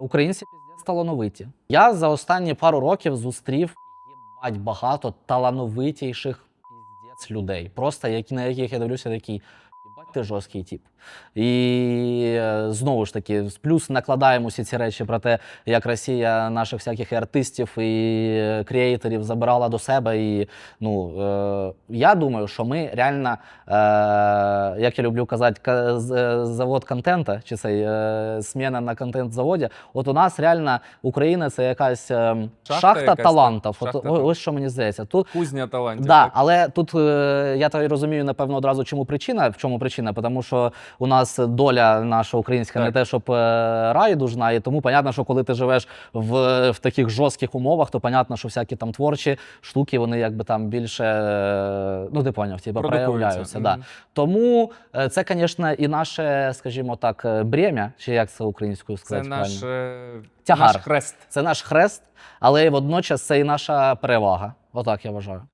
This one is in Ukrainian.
Українці піздець талановиті. Я за останні пару років зустрів їбать багато талановитіших піздець людей. Просто як на яких я дивлюся, такий ти жорсткий тип. І е, знову ж таки, плюс накладаємо всі ці речі про те, як Росія наших всяких і артистів і е, креаторів забирала до себе. І ну е, я думаю, що ми реально, е, як я люблю казати, е, завод контента, чи цей е, сміна на контент-заводі. От у нас реально Україна це якась е, Шахта шахта, якась, талантів. Шахта о- талантів. ось що мені здається. Тут Кузня талантів. Да, так? але тут е, я так розумію, напевно, одразу чому причина. В чому причина? Тому що у нас доля наша українська не те, щоб е, райдужна, і тому понятно, що коли ти живеш в, в таких жорстких умовах, то понятно, що всякі там творчі штуки, вони якби там більше, е, ну ти поняв, типу, проявляються. Да. Тому е, це, звісно, і наше, скажімо так, бремя, чи як це українською Це наш, Тягар. наш хрест. Це наш хрест, але водночас це і наша перевага. Отак я вважаю.